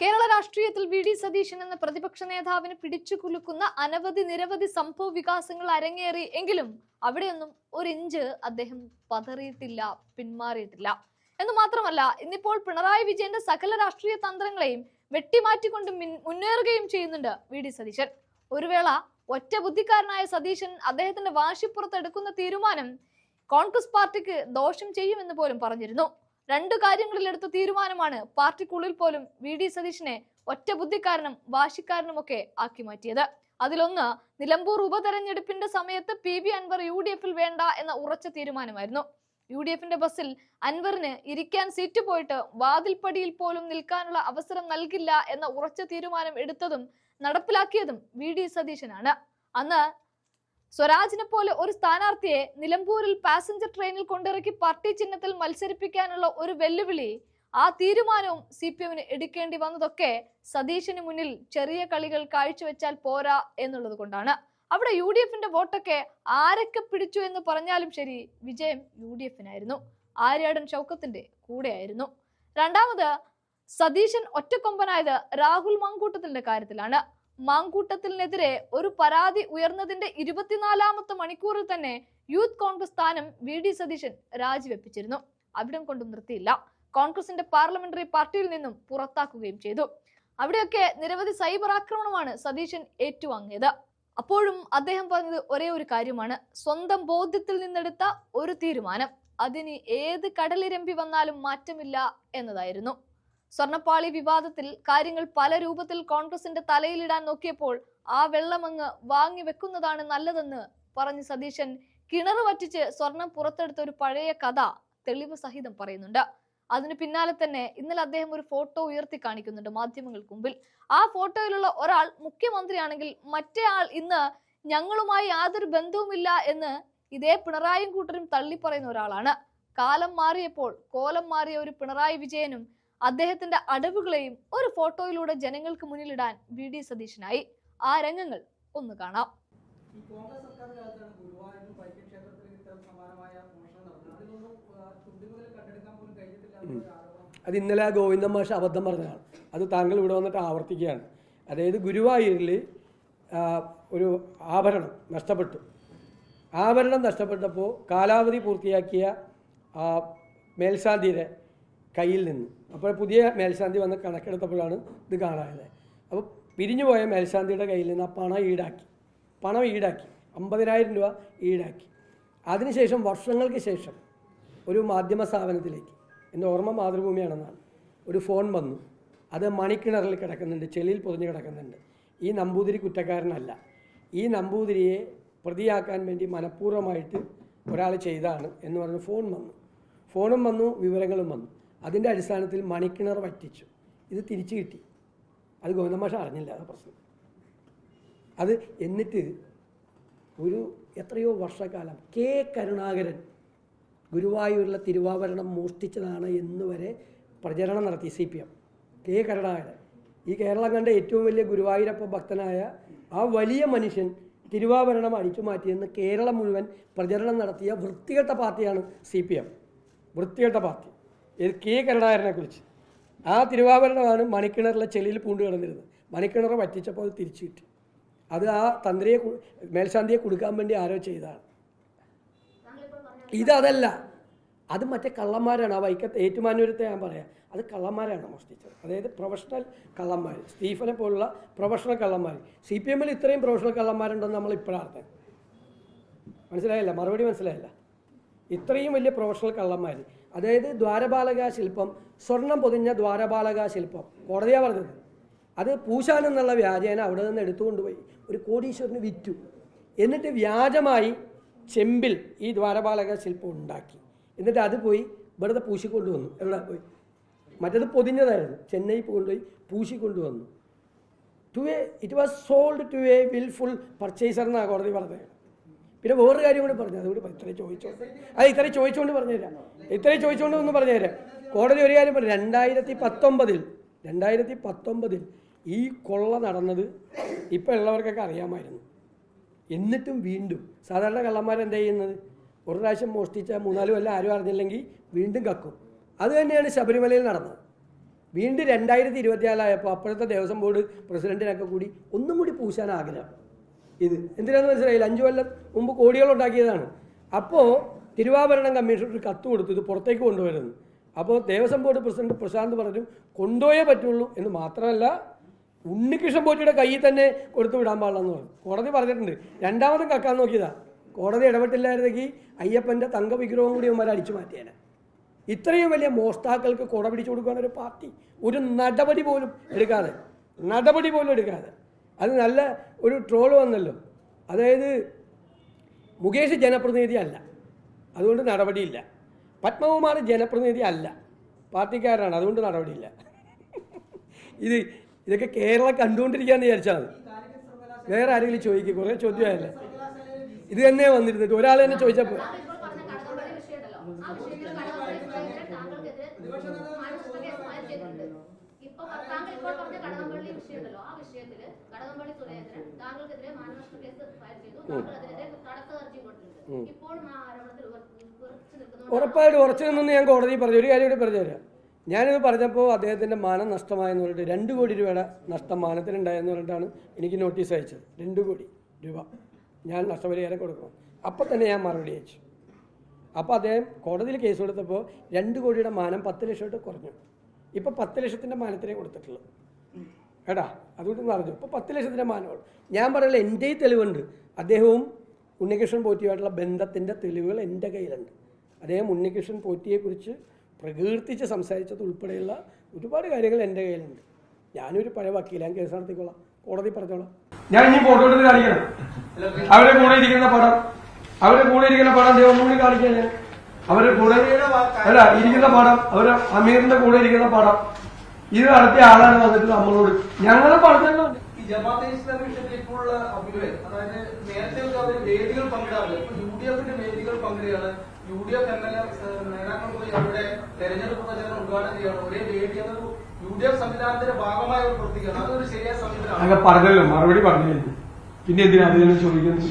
കേരള രാഷ്ട്രീയത്തിൽ V D Satheesan എന്ന പ്രതിപക്ഷ നേതാവിന് പിടിച്ചു കുലുക്കുന്ന അനവധി നിരവധി സംഭവ വികാസങ്ങൾ അരങ്ങേറി എങ്കിലും അവിടെയൊന്നും ഒരു ഇഞ്ച് അദ്ദേഹം പതറിയിട്ടില്ല പിന്മാറിയിട്ടില്ല. എന്ന് മാത്രമല്ല ഇന്നിപ്പോൾ പിണറായി വിജയന്റെ സകല രാഷ്ട്രീയ തന്ത്രങ്ങളെയും വെട്ടിമാറ്റിക്കൊണ്ട് മുന്നേറുകയും ചെയ്യുന്നുണ്ട് വി ഡി സതീശൻ. ഒരു വേള ഒറ്റ ബുദ്ധിക്കാരനായ സതീശൻ അദ്ദേഹത്തിന്റെ വാശിപ്പുറത്തെടുക്കുന്ന തീരുമാനം കോൺഗ്രസ് പാർട്ടിക്ക് ദോഷം ചെയ്യുമെന്ന് പോലും പറഞ്ഞിരുന്നു. രണ്ടു കാര്യങ്ങളിൽ എടുത്ത തീരുമാനമാണ് പാർട്ടിക്കുള്ളിൽ പോലും വി. ഡി. സതീഷിനെ ഒറ്റ ബുദ്ധിക്കാരനും വാശിക്കാരനുമൊക്കെ ആക്കി മാറ്റിയത്. അതിലൊന്ന് നിലമ്പൂർ ഉപതെരഞ്ഞെടുപ്പിന്റെ സമയത്ത് P. V. Anvar U. D. എഫിൽ വേണ്ട എന്ന ഉറച്ച തീരുമാനമായിരുന്നു. യു. ഡി. എഫിന്റെ ബസ്സിൽ അൻവറിന് ഇരിക്കാൻ സീറ്റ് പോയിട്ട് വാതിൽപ്പടിയിൽ പോലും നിൽക്കാനുള്ള അവസരം നൽകില്ല എന്ന ഉറച്ച തീരുമാനം എടുത്തതും നടപ്പിലാക്കിയതും വി. ഡി. സതീശനാണ്. അന്ന് സ്വരാജിനെ പോലെ ഒരു സ്ഥാനാർത്ഥിയെ നിലമ്പൂരിൽ പാസഞ്ചർ ട്രെയിനിൽ കൊണ്ടിറക്കി പാർട്ടി ചിഹ്നത്തിൽ മത്സരിപ്പിക്കാനുള്ള ഒരു വെല്ലുവിളി ആ തീരുമാനവും സി പി എമ്മിന് എടുക്കേണ്ടി വന്നതൊക്കെ സതീശന് മുന്നിൽ ചെറിയ കളികൾ കാഴ്ചവെച്ചാൽ പോരാ എന്നുള്ളത് കൊണ്ടാണ്. അവിടെ യു ഡി എഫിന്റെ വോട്ടൊക്കെ ആരൊക്കെ പിടിച്ചു എന്ന് പറഞ്ഞാലും ശരി വിജയം യു ഡി എഫിനായിരുന്നു. ആര്യാടൻ ചൗക്കത്തിന്റെ കൂടെയായിരുന്നു. രണ്ടാമത് സതീശൻ ഒറ്റക്കൊമ്പനായത് രാഹുൽ മങ്കൂട്ടത്തിന്റെ കാര്യത്തിലാണ്. മാങ്കൂട്ടത്തിനെതിരെ ഒരു പരാതി ഉയർന്നതിന്റെ ഇരുപത്തിനാലാമത്തെ മണിക്കൂറിൽ തന്നെ യൂത്ത് കോൺഗ്രസ് സ്ഥാനം വി ഡി സതീശൻ രാജിവെപ്പിച്ചിരുന്നു. അവിടം കൊണ്ട് നിർത്തിയില്ല. കോൺഗ്രസിന്റെ പാർലമെന്ററി പാർട്ടിയിൽ നിന്നും പുറത്താക്കുകയും ചെയ്തു. അവിടെയൊക്കെ നിരവധി സൈബർ ആക്രമണമാണ് സതീശൻ ഏറ്റുവാങ്ങിയത്. അപ്പോഴും അദ്ദേഹം പറഞ്ഞത് ഒരേ ഒരു കാര്യമാണ്. സ്വന്തം ബോധ്യത്തിൽ നിന്നെടുത്ത ഒരു തീരുമാനം. അതിന് ഏത് കടലിരമ്പി വന്നാലും മാറ്റമില്ല എന്നതായിരുന്നു. സ്വർണപ്പാളി വിവാദത്തിൽ കാര്യങ്ങൾ പല രൂപത്തിൽ കോൺഗ്രസിന്റെ തലയിലിടാൻ നോക്കിയപ്പോൾ ആ വെള്ളമങ്ങ് വാങ്ങി വെക്കുന്നതാണ് നല്ലതെന്ന് പറഞ്ഞ് സതീശൻ കിണർ വറ്റിച്ച് സ്വർണം പുറത്തെടുത്ത ഒരു പഴയ കഥ തെളിവ് സഹിതം പറയുന്നുണ്ട്. അതിന് പിന്നാലെ തന്നെ ഇന്നലെ അദ്ദേഹം ഒരു ഫോട്ടോ ഉയർത്തി കാണിക്കുന്നുണ്ട് മാധ്യമങ്ങൾക്ക് മുമ്പിൽ. ആ ഫോട്ടോയിലുള്ള ഒരാൾ മുഖ്യമന്ത്രിയാണെങ്കിൽ മറ്റേ ആൾ ഇന്ന് ഞങ്ങളുമായി യാതൊരു ബന്ധവുമില്ല എന്ന് ഇതേ പിണറായും കൂട്ടരും തള്ളിപ്പറയുന്ന ഒരാളാണ്. കാലം മാറിയപ്പോൾ കോലം മാറിയ ഒരു പിണറായി വിജയനും അദ്ദേഹത്തിന്റെ അടവുകളെയും ഒരു ഫോട്ടോയിലൂടെ ജനങ്ങൾക്ക് മുന്നിലിടാൻ വി ഡി സതീശനായി. ആ രംഗങ്ങൾ ഒന്ന് കാണാം. അത് ഇന്നലെ ആ ഗോവിന്ദൻ മാഷ് അബദ്ധം പറഞ്ഞതാണ്. അത് താങ്കൾ ഇവിടെ വന്നിട്ട് ആവർത്തിക്കുകയാണ്. അതായത് ഗുരുവായൂരിൽ ഒരു ആഭരണം നഷ്ടപ്പെട്ടു. ആഭരണം നഷ്ടപ്പെട്ടപ്പോൾ കാലാവധി പൂർത്തിയാക്കിയ മേൽശാന്തിയുടെ കയ്യിൽ നിന്ന്. അപ്പോൾ പുതിയ മേൽശാന്തി വന്ന് കണക്കെടുത്തപ്പോഴാണ് ഇത് കാണായത് അപ്പോൾ പിരിഞ്ഞു പോയ മേൽശാന്തിയുടെ കയ്യിൽ നിന്ന് ആ പണം ഈടാക്കി. പണം ഈടാക്കി. അമ്പതിനായിരം രൂപ ഈടാക്കി. അതിനുശേഷം വർഷങ്ങൾക്ക് ശേഷം ഒരു മാധ്യമ സ്ഥാപനത്തിലേക്ക് എന്റെ ഓർമ്മ മാതൃഭൂമിയാണെന്നാണ് ഒരു ഫോൺ വന്നു. അത് മണിക്കിണറിൽ കിടക്കുന്നുണ്ട് ചെളിയിൽ പൊതിഞ്ഞ് കിടക്കുന്നുണ്ട്. ഈ നമ്പൂതിരി കുറ്റക്കാരനല്ല. ഈ നമ്പൂതിരിയെ പ്രതിയാക്കാൻ വേണ്ടി മനഃപൂർവമായിട്ട് ഒരാൾ ചെയ്താണ് എന്ന് പറഞ്ഞ് ഫോൺ വന്നു. ഫോണും വന്നു വിവരങ്ങളും വന്നു. അതിന്റെ അടിസ്ഥാനത്തിൽ മണിക്കിണർ വറ്റിച്ചു. ഇത് തിരിച്ചു കിട്ടി. അത് ഗോവിന്ദമാഷ അറിഞ്ഞില്ല അത് പ്രശ്നം. അത് എന്നിട്ട് ഒരു എത്രയോ വർഷക്കാലം കെ കരുണാകരൻ ഗുരുവായൂരിലെ തിരുവാഭരണം മോഷ്ടിച്ചതാണ് എന്ന് വരെ പ്രചരണം നടത്തി C P M. K Karunakaran. ഈ കേരളം കണ്ട ഏറ്റവും വലിയ ഗുരുവായൂരപ്പ ഭക്തനായ ആ വലിയ മനുഷ്യൻ തിരുവാഭരണം അടിച്ചു മാറ്റിയെന്ന് കേരളം മുഴുവൻ പ്രചരണം നടത്തിയ വൃത്തികെട്ട പാർട്ടിയാണ് സി പി എം. വൃത്തികെട്ട പാർട്ടി. കെ കരുണാകരനെ കുറിച്ച്. ആ തിരുവാഭരണമാണ് മണിക്കിണറിലെ ചെളിയിൽ പൂണ്ട് കിടന്നിരുന്നത്. മണിക്കിണർ പറ്റിച്ചപ്പോൾ അത് തിരിച്ചു കിട്ടി. അത് ആ തന്ത്രിയെ മേൽശാന്തിയെ കൊടുക്കാൻ വേണ്ടി ആരോ ചെയ്തതാണ്. ഇതതല്ല. അത് മറ്റേ കള്ളന്മാരാണ്. ആ വൈക്കത്ത് ഏറ്റുമാനൂരത്തെ ഞാൻ പറയാം. അത് കള്ളന്മാരാണ് മോഷ്ടിച്ചത്. അതായത് പ്രൊഫഷണൽ കള്ളന്മാർ സ്റ്റീഫനെ പോലുള്ള പ്രൊഫഷണൽ കള്ളന്മാർ സി പി എമ്മിൽ ഇത്രയും പ്രൊഫഷണൽ കള്ളന്മാരുണ്ടെന്ന് നമ്മൾ ഇപ്പോഴാണ് മനസ്സിലായില്ല? മറുപടി മനസ്സിലായില്ല? ഇത്രയും വലിയ പ്രൊഫഷണൽ കള്ളന്മാർ അതായത് ദ്വാരപാലക ശില്പം സ്വർണം പൊതിഞ്ഞ ദ്വാരപാലക ശില്പം. കോടതിയാണ് പറഞ്ഞത്. അത് പൂശാൻ എന്നുള്ള വ്യാജേന അവിടെ നിന്ന് എടുത്തുകൊണ്ടുപോയി. ഒരു കോടീശ്വരന് വിറ്റു. എന്നിട്ട് വ്യാജമായി ചെമ്പിൽ ഈ ദ്വാരപാലക ശില്പം ഉണ്ടാക്കി. എന്നിട്ട് അത് പോയി ഇവിടുത്തെ പൂശിക്കൊണ്ടുവന്നു. എവിടെ പോയി? മറ്റത് പൊതിഞ്ഞതായിരുന്നു. ചെന്നൈ കൊണ്ടുപോയി പൂശിക്കൊണ്ടുവന്നു. To a it was sold to a wilful purchaser എന്നാണ് കോടതി പറഞ്ഞത്. പിന്നെ വേറൊരു കാര്യം കൂടി പറഞ്ഞു അതുകൂടി ഇത്രയും ചോദിച്ചോ. അത് ഇത്രയും ചോദിച്ചുകൊണ്ട് പറഞ്ഞുതരാം. ഇത്രയും ചോദിച്ചുകൊണ്ട് ഒന്ന് പറഞ്ഞുതരാം. കോടതി ഒരു കാര്യം പറഞ്ഞു രണ്ടായിരത്തി പത്തൊമ്പതിൽ രണ്ടായിരത്തി പത്തൊമ്പതിൽ ഈ കൊള്ള നടന്നത് ഇപ്പം ഉള്ളവർക്കൊക്കെ അറിയാമായിരുന്നു. എന്നിട്ടും വീണ്ടും സാധാരണ കള്ളന്മാരെന്ത് ചെയ്യുന്നത്? ഒരു പ്രാവശ്യം മോഷ്ടിച്ച മൂന്നാൽ കൊല്ലം ആരും അറിഞ്ഞില്ലെങ്കിൽ വീണ്ടും കക്കും. അത് തന്നെയാണ് ശബരിമലയിൽ നടന്നത്. വീണ്ടും രണ്ടായിരത്തി ഇരുപത്തിനാലായപ്പോൾ അപ്പോഴത്തെ ദേവസ്വം ബോർഡ് പ്രസിഡന്റിനൊക്കെ കൂടി ഒന്നും കൂടി പൂശാൻ ആഗ്രഹം. ഇത്. എന്തിനാന്ന് മനസ്സിലായില്ല? അഞ്ചു കൊല്ലം മുമ്പ് കോടികൾ ഉണ്ടാക്കിയതാണ്. അപ്പോൾ തിരുവാഭരണം കമ്മീഷൻ ഒരു കത്ത് കൊടുത്തു ഇത് പുറത്തേക്ക് കൊണ്ടുവരുന്നു. അപ്പോൾ ദേവസ്വം ബോർഡ് പ്രസിഡന്റ് പ്രശാന്ത് പറഞ്ഞു കൊണ്ടുപോയേ പറ്റുള്ളൂ എന്ന് മാത്രമല്ല ഉണ്ണികൃഷ്ണൻ പോറ്റിയുടെ കയ്യിൽ തന്നെ കൊടുത്തു വിടാൻ പാടില്ലെന്ന് പറഞ്ഞു. കോടതി പറഞ്ഞിട്ടുണ്ട്. രണ്ടാമതും കക്കാൻ നോക്കിയതാ. കോടതി ഇടപെട്ടില്ലായിരുന്നെങ്കിൽ അയ്യപ്പന്റെ തങ്ക വിഗ്രഹവും കൂടി അവന്മാരെ അടിച്ചു മാറ്റിയേനെ. ഇത്രയും വലിയ മോഷ്ടാക്കൾക്ക് കൊട പിടിച്ചു കൊടുക്കാൻ ഒരു പാർട്ടി ഒരു നടപടി പോലും എടുക്കാതെ നടപടി പോലും എടുക്കാതെ അത് നല്ല ഒരു ട്രോൾ വന്നല്ലോ. അതായത് മുകേഷ് ജനപ്രതിനിധി അല്ല. അതുകൊണ്ട് നടപടിയില്ല. പത്മകുമാർ ജനപ്രതിനിധി അല്ല. പാർട്ടിക്കാരനാണ് അതുകൊണ്ട് നടപടിയില്ല. ഇത് ഇതൊക്കെ കേരളം കണ്ടുകൊണ്ടിരിക്കുകയെന്ന് വിചാരിച്ചാൽ വേറെ ആരെങ്കിലും ചോദിക്കും. കുറേ ചോദ്യമായല്ലേ? ഇത് തന്നെ വന്നിരുന്നിട്ട് ഒരാൾ തന്നെ ചോദിച്ചപ്പോൾ ഇപ്പോൾ പറഞ്ഞ കടകംപള്ളി വിഷയമുണ്ടല്ലോ ആ വിഷയത്തിൽ കടകംപള്ളി സുരേന്ദ്രൻ താങ്കൾക്കെതിരെ മാനനഷ്ട കേസ് ഫയൽ ചെയ്തിട്ടുണ്ട് ഇപ്പൊ താങ്കൾ ഇപ്പോൾ പറഞ്ഞ കടകംപള്ളി വിഷയമുണ്ടല്ലോ ആ വിഷയത്തിൽ കടകംപള്ളി സുരേന്ദ്രൻ താങ്കൾക്കെതിരെ മാനനഷ്ട കേസ് ഫയൽ ചെയ്തു. താങ്കൾ അതിനെതിരെ തടസ്സ കൊടുത്തിട്ടുണ്ട്. ഇപ്പോഴും ആ ആരോപണത്തിൽ ഉറച്ചു നിൽക്കുന്നു ഉറപ്പായിട്ടും ഉറച്ചു നിന്നെന്ന് ഞാൻ കോടതി പറഞ്ഞു. ഒരു കാര്യം കൂടി പറഞ്ഞു തരാം. ഞാനിത് പറഞ്ഞപ്പോൾ അദ്ദേഹത്തിന്റെ മാനം നഷ്ടമായെന്ന് പറഞ്ഞിട്ട് രണ്ട് കോടി രൂപയുടെ നഷ്ടം മാനത്തിനുണ്ടായെന്ന് പറഞ്ഞിട്ടാണ് എനിക്ക് നോട്ടീസ് അയച്ചത്. രണ്ട് കോടി രൂപ. ഞാൻ നഷ്ടപരിഹാരം കൊടുക്കണം. അപ്പം തന്നെ ഞാൻ മറുപടി അയച്ചു. അപ്പോൾ അദ്ദേഹം കോടതിയിൽ കേസ് കൊടുത്തപ്പോൾ രണ്ട് കോടിയുടെ മാനം പത്ത് ലക്ഷമായിട്ട് കുറഞ്ഞു. ഇപ്പോൾ പത്ത് ലക്ഷത്തിന്റെ മാനത്തിനേ കൊടുത്തിട്ടുള്ളൂ. എടാ അതുകൊണ്ട് പറഞ്ഞു ഇപ്പോൾ പത്ത് ലക്ഷത്തിന്റെ മാനമാണ്. ഞാൻ പറയുന്നത് എന്റെ തെളിവുണ്ട്. അദ്ദേഹവും ഉണ്ണികൃഷ്ണൻ പോറ്റിയുമായിട്ടുള്ള ബന്ധത്തിന്റെ തെളിവുകൾ എന്റെ കയ്യിലുണ്ട്. അദ്ദേഹം ഉണ്ണികൃഷ്ണൻ പോറ്റിയെക്കുറിച്ച് പ്രകീർത്തിച്ച് സംസാരിച്ചത് ഉൾപ്പെടെയുള്ള ഒരുപാട് കാര്യങ്ങൾ എന്റെ കയ്യിലുണ്ട്. ഞാനൊരു പഴയ വക്കീലാൻ കേസ് നടത്തിക്കോളാം. കോടതി പറഞ്ഞോളാം. ഞാൻ ഇനി ഫോട്ടോ എടുത്ത് കാണിക്കണം. അവരെ കൂടെ ഇരിക്കുന്ന പടം. അവരെ കൂടെ ഇരിക്കുന്ന പടം ദൈവം കൂടി കാണിക്കാൻ ഞാൻ അവരെ കൂടെ അല്ല ഇരിക്കുന്ന പടം. അവരെ അമീറിന്റെ കൂടെ ഇരിക്കുന്ന പടം. ഇത് നടത്തിയ ആളാണ് വന്നിട്ട് നമ്മളോട്. ഞങ്ങൾ പറഞ്ഞല്ലോ ഈ ജമാഅത്തെ ഇസ്ലാമി വിഷയത്തിൽ ഇപ്പോഴുള്ള അഭിനയം അതായത് നേരത്തെ വേദികൾ പങ്കിടാറില്ല. ഇപ്പൊ യു ഡി എഫിന്റെ വേദികൾ പങ്കിടുകയാണ്. U D F M L A നേതാക്കൾ പോയി അവരുടെ തെരഞ്ഞെടുപ്പ് പ്രചരണം ഉദ്ഘാടനം ഒരേ വേദി അതൊരു യു ഡി എഫ് സംവിധാനത്തിന്റെ ഭാഗമായ ഒരു പ്രവർത്തിക്കുകയാണ് അതൊരു ശരിയായ സംവിധാനമാണ്. അങ്ങ് പറഞ്ഞല്ലോ മറുപടി പറഞ്ഞു പിന്നെ എന്തിനാ അതിനെ ചോദിക്കുന്നത്?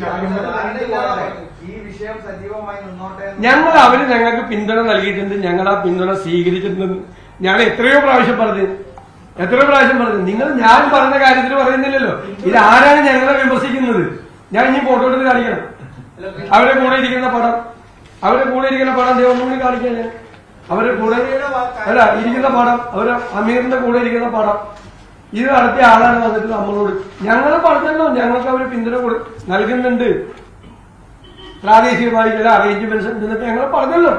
ഈ വിഷയം സജീവമായി മുന്നോട്ടെ ഞങ്ങൾ അവർ ഞങ്ങൾക്ക് പിന്തുണ നൽകിയിട്ടുണ്ട്. ഞങ്ങൾ ആ പിന്തുണ സ്വീകരിച്ചിട്ടുണ്ട്. ഞാൻ എത്രയോ പ്രാവശ്യം പറഞ്ഞു എത്രയോ പ്രാവശ്യം പറഞ്ഞു. നിങ്ങൾ ഞാൻ പറഞ്ഞ കാര്യത്തിൽ പറയുന്നില്ലല്ലോ. ഇത് ആരാണ് ഞങ്ങളെ വിമർശിക്കുന്നത്? ഞാൻ ഇനി ഫോട്ടോ എടുത്ത് കാണിക്കണം. അവരെ കൂടെ ഇരിക്കുന്ന പടം. അവരെ കൂടെ ഇരിക്കുന്ന പടം ദൈവം ഒന്നുകൂടി കാണിക്കാൻ ഞാൻ. അവരെ കൂടെ അല്ല ഇരിക്കുന്ന പടം. അവരെ അമീറിന്റെ കൂടെ ഇരിക്കുന്ന പടം. ഇത് നടത്തിയ ആളാണ് വന്നിട്ട് നമ്മളോട്. ഞങ്ങൾ പറഞ്ഞല്ലോ ഞങ്ങൾക്ക് അവർ പിന്തുണ കൊടു നൽകുന്നുണ്ട്. പ്രാദേശികമായി ചില അറേഞ്ച്മെന്റ്സ് ഉണ്ടെന്നൊക്കെ ഞങ്ങൾ പറഞ്ഞല്ലോ.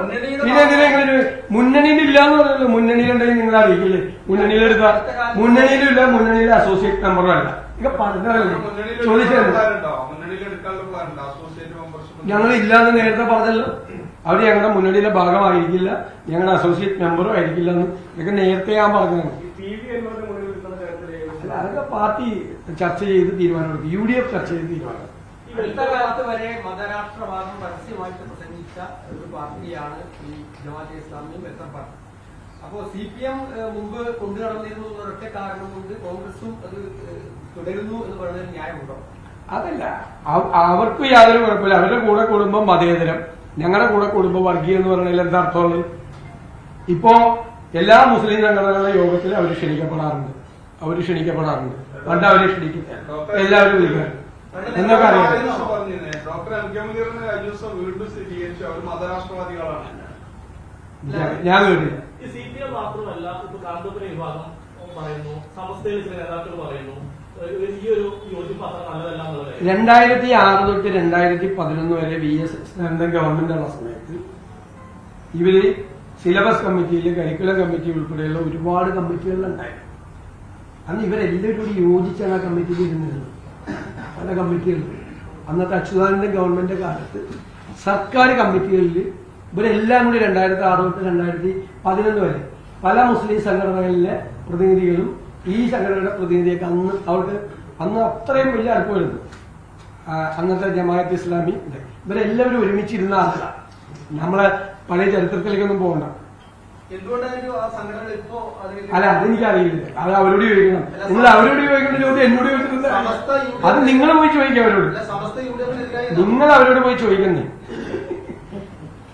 പിന്നെ എന്തിനാ നിങ്ങൾ മുന്നണിയിൽ ഇല്ല എന്ന് പറഞ്ഞല്ലോ. മുന്നണിയിലുണ്ടെങ്കിൽ നിങ്ങൾ അറിയിക്കില്ലേ? മുന്നണിയിലെടുത്ത മുന്നണിയിലും ഇല്ല മുന്നണിയിലെ അസോസിയേറ്റ് മെമ്പറും അല്ല. ഇതൊക്കെ പറഞ്ഞതല്ലേ? ചോദിച്ചത് മുന്നണിയിൽ ഞങ്ങൾ ഇല്ലാന്ന് നേരത്തെ പറഞ്ഞല്ലോ. അവർ ഞങ്ങളുടെ മുന്നണിയിലെ ഭാഗമായിരിക്കില്ല. ഞങ്ങളുടെ അസോസിയേറ്റ് മെമ്പറും ആയിരിക്കില്ല എന്ന് ഇതൊക്കെ നേരത്തെ ഞാൻ പറഞ്ഞതാണ്. അല്ല, അതൊക്കെ പാർട്ടി ചർച്ച ചെയ്ത് തീരുമാനമെടുക്കും. യു ഡി എഫ് ചർച്ച ചെയ്ത് തീരുമാനം. അടുത്ത കാലത്ത് വരെ മതരാഷ്ട്രവാദം പരസ്യമായിട്ട് പ്രസംഗിച്ച ഒരു പാർട്ടിയാണ് ഈ ജമാഅത്തെ ഇസ്ലാമിയും എത്ര പാർട്ടി. അപ്പോ സി പി എം മുമ്പ് കൊണ്ടു നടന്നിരുന്നു എന്നൊരൊറ്റ കാരണം കൊണ്ട് കോൺഗ്രസും അത് തുടരുന്നു എന്ന് പറയുന്നതിൽ ന്യായമുണ്ടോ? അതല്ല. അവർക്ക് യാതൊരു കുഴപ്പമില്ല. അവരുടെ കൂടെ കൂടുമ്പോൾ മതേതരം. ഞങ്ങളുടെ കൂടെ കൂടുമ്പോൾ വർഗീയം എന്ന് പറഞ്ഞാൽ എന്താ അർത്ഥമുള്ളത്? ഇപ്പോ എല്ലാ മുസ്ലിം സംഘടനകളുടെ യോഗത്തിൽ അവർ ക്ഷണിക്കപ്പെടാറുണ്ട്. അവർ ക്ഷണിക്കപ്പെടാറുണ്ട്. പണ്ട് അവരെ ക്ഷണിക്കും. എല്ലാവരും വിളിക്കാറുണ്ട് എന്നൊക്കെ അറിയാം ഡോക്ടർ എം കെ മുനീറിന് കഴിഞ്ഞ ദിവസം വീണ്ടും സ്ഥിരീകരിച്ചു. അവർ മതരാഷ്ട്രവാദികളാണ്. ഞാൻ- ഞാൻ കേട്ടില്ല ഈ സി പി എം മാത്രമല്ല ഇപ്പൊ കാന്തപുര വിഭാഗം പറയുന്നു സമസ്തയിലെ ചില നേതാക്കൾ പറയുന്നു. ഈ ഒരു യോജിപ്പ് അത്ര നല്ലതല്ല എന്നുള്ളത്. രണ്ടായിരത്തി ആറ് തൊട്ട് രണ്ടായിരത്തി പതിനൊന്ന് വരെ വി എസ് ഗവൺമെന്റ് ഉള്ള സമയത്ത് ഇവർ സിലബസ് കമ്മിറ്റിയിൽ കരിക്കുലം കമ്മിറ്റി ഉൾപ്പെടെയുള്ള ഒരുപാട് കമ്മിറ്റികളിലുണ്ടായിരുന്നു അന്ന് ഇവരെല്ലാവരും കൂടി യോജിച്ചാണ് ആ കമ്മിറ്റിയിൽ ഇരുന്നിരുന്നത്. പല കമ്മിറ്റികളിൽ അന്നത്തെ അച്യുതാനന്ദൻ ഗവൺമെന്റ് കാലത്ത് സർക്കാർ കമ്മിറ്റികളിൽ ഇവരെല്ലാം കൂടി രണ്ടായിരത്തി ആറ് തൊട്ട് രണ്ടായിരത്തി പതിനൊന്ന് വരെ പല മുസ്ലിം സംഘടനകളിലെ പ്രതിനിധികളും ഈ സംഘടനയുടെ പ്രതിനിധിയൊക്കെ അന്ന് അവർക്ക് അന്ന് അത്രയും വലിയ അടുപ്പമായിരുന്നു അന്നത്തെ ജമാഅത്ത് ഇസ്ലാമി ഇവരെല്ലാവരും ഒരുമിച്ചിരുന്ന ആളുകളാണ് നമ്മളെ പഴയ ചരിത്രത്തിലേക്കൊന്നും പോകണ്ട. അല്ല അതെനിക്കറിയില്ല അത് അവരോട് ചോദിക്കണം. നിങ്ങൾ അവരോട് ചോദിക്കേണ്ട ചോദ്യം എന്നോട് യു- അത് നിങ്ങൾ പോയി ചോദിക്കുക അവരോട്. നിങ്ങൾ അവരോട് പോയി ചോദിക്കുന്നേ.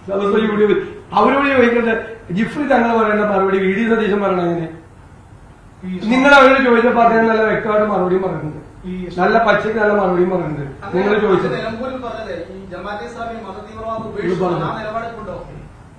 സമസ്ത യു ഡി എഫ് അവരോട് ചോദിക്കേണ്ട ജിഫ്രി തങ്ങൾ പറയുന്ന മറുപടി വി ഡി സതീശൻ പറയണ നിങ്ങൾ അവരോട് ചോദിച്ചപ്പോൾ അദ്ദേഹം നല്ല വ്യക്തമായിട്ട് മറുപടിയും പറയുന്നുണ്ട്. നല്ല പച്ചയ്ക്ക് നല്ല മറുപടിയും പറയുന്നുണ്ട്. നിങ്ങൾ ചോദിച്ചത്.